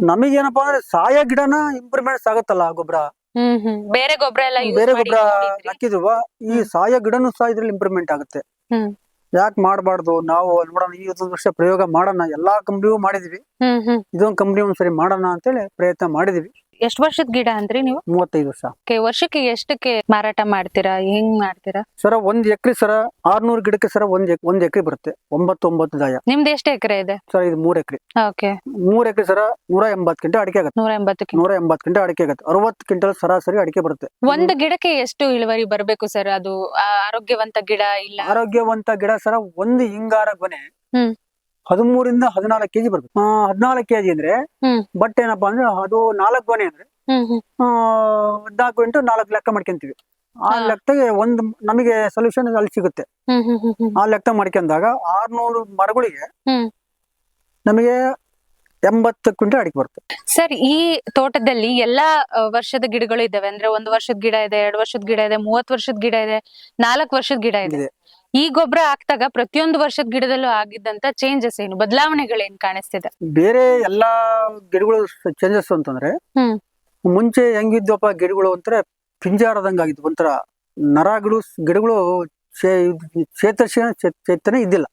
ನಮಗೇನಪ್ಪಾ ಅಂದ್ರೆ ಸಾಯ ಗಿಡನ ಇಂಪ್ರೂವ್ಮೆಂಟ್ಸ್ ಆಗತ್ತಲ್ಲ ಗೊಬ್ಬರ ಬೇರೆ ಗೊಬ್ಬರ ಎಲ್ಲ ಬೇರೆ ಗೊಬ್ಬರ? ಹಾಕಿದ್ವ ಈ. ಸಾಯ ಗಿಡನು ಸಹ ಇದ್ರಲ್ಲಿ ಇಂಪ್ರೂವ್ಮೆಂಟ್ ಆಗುತ್ತೆ. ಯಾಕೆ ಮಾಡಬಾರ್ದು? ನಾವು ನೋಡೋಣ ಈ ಒಂದು ವರ್ಷ ಪ್ರಯೋಗ ಮಾಡೋಣ ಎಲ್ಲಾ ಕಂಪ್ನಿಗೂ ಮಾಡಿದ್ವಿ. ಇದೊಂದು ಕಂಪ್ನಿ ಒಂದ್ಸರಿ ಮಾಡೋಣ ಅಂತೇಳಿ ಪ್ರಯತ್ನ ಮಾಡಿದೀವಿ. ಎಷ್ಟ್ ವರ್ಷದ ಗಿಡ ಅಂದ್ರಿ ನೀವು? ಮೂವತ್ತೈದು ವರ್ಷ. ವರ್ಷಕ್ಕೆ ಎಷ್ಟಕ್ಕೆ ಮಾರಾಟ ಮಾಡ್ತೀರಾ? ಹೆಂಗ್ ಮಾಡ್ತೀರಾ? ಸರ ಒಂದ್ ಎಕರೆ ಸರ ಆರ್ನೂರ್ ಗಿಡಕ್ಕೆ ಸರ ಒಂದ್ ಎಕ್- ಒಂದ್ ಎಕರೆ ಬರುತ್ತೆ. ಒಂಬತ್ತು ಒಂಬತ್ತು ದಾಯ. ನಿಮ್ದು ಎಷ್ಟು ಎಕರೆ ಇದೆ? ಸರ್ ಇದು ಮೂರ್ ಎಕರೆ. ಓಕೆ ಮೂರ್ ಎಕರೆ ಸರ ನೂರ ಎಂಬತ್ತು ಕ್ವಿಂಟಲ್ ಅಡಿಕೆ ಆಗುತ್ತೆ. ನೂರ ಎಂಬತ್ತಕ್ಕೆ ನೂರ ಎಂಬತ್ ಕ್ವಿಂಟಲ್ ಅಡಿಕೆ ಆಗುತ್ತೆ. ಅರವತ್ತು ಕ್ವಿಂಟಲ್ ಸರಾಸರಿ ಅಡಿಕೆ ಬರುತ್ತೆ. ಒಂದು ಗಿಡಕ್ಕೆ ಎಷ್ಟು ಇಳುವರಿ ಬರಬೇಕು ಸರ್? ಅದು ಆ, ಆರೋಗ್ಯವಂತ ಗಿಡ ಇಲ್ಲ. ಆರೋಗ್ಯವಂತ ಗಿಡ ಸರ ಒಂದು ಹಿಂಗಾರ ಗೊನೆ ಹ್ಮ್. ಹದಿಮೂರಿಂದ ಹದಿನಾಲ್ಕು ಕೆಜಿ ಬರ್ಬೇಕು ಹದಿನಾಲ್ಕು ಕೆಜಿ ಅಂದ್ರೆ. ಬಟ್ ಏನಪ್ಪಾ ಅಂದ್ರೆ ಅದು ನಾಲ್ಕು ಗೊನೆ ಅಂದ್ರೆ ಹದಿನಾಲ್ಕು ಇಂಟು ನಾಲ್ಕು ಲೆಕ್ಕ ಮಾಡ್ಕೊಂತೀವಿ ಆ. ಲೆಕ್ಕಗೆ ಒಂದ್ ನಮಗೆ ಸೊಲ್ಯೂಷನ್ ಅಲ್ಲಿ ಸಿಗುತ್ತೆ ಆ ಲೆಕ್ಕ ಮಾಡ್ಕೊಂಡಾಗ ಆರ್ನೂರು ಮರಗಳಿಗೆ. ನಮಗೆ ಎಂಬತ್ತು ಕ್ವಿಂಟಲ್ ಅಡಿಕೆ ಬರುತ್ತೆ ಸರ್ ಈ ತೋಟದಲ್ಲಿ ಎಲ್ಲಾ ವರ್ಷದ ಗಿಡಗಳು ಇದಾವೆ ಅಂದ್ರೆ ಒಂದು ವರ್ಷದ ಗಿಡ ಇದೆ ಎರಡು ವರ್ಷದ ಗಿಡ ಇದೆ ಮೂವತ್ ವರ್ಷದ ಗಿಡ ಇದೆ ನಾಲ್ಕು ವರ್ಷದ ಗಿಡ ಇದೆ. ಈ ಗೊಬ್ಬರ ಹಾಕ್ದಾಗ ಪ್ರತಿಯೊಂದು ವರ್ಷದ ಗಿಡದಲ್ಲೂ ಆಗಿದ್ದಂತ ಚೇಂಜಸ್ ಏನು? ಬದಲಾವಣೆಗಳೇನ್ ಕಾಣಿಸ್ತಿದೆ? ಬೇರೆ ಎಲ್ಲಾ ಗಿಡಗಳು ಚೇಂಜಸ್ ಅಂತಂದ್ರೆ. ಮುಂಚೆ ಹೆಂಗಿದ್ವಪ್ಪ ಗಿಡಗಳು ಅಂತಂದ್ರೆ ಪಿಂಜಾರದಂಗ ಆಗಿದ್ವು. ಒಂಥರ ನರಗಳು ಗಿಡಗಳು ಚೇ- ಚೇತನ ಚೇತನೆ ಇದ್ದಿಲ್ಲ.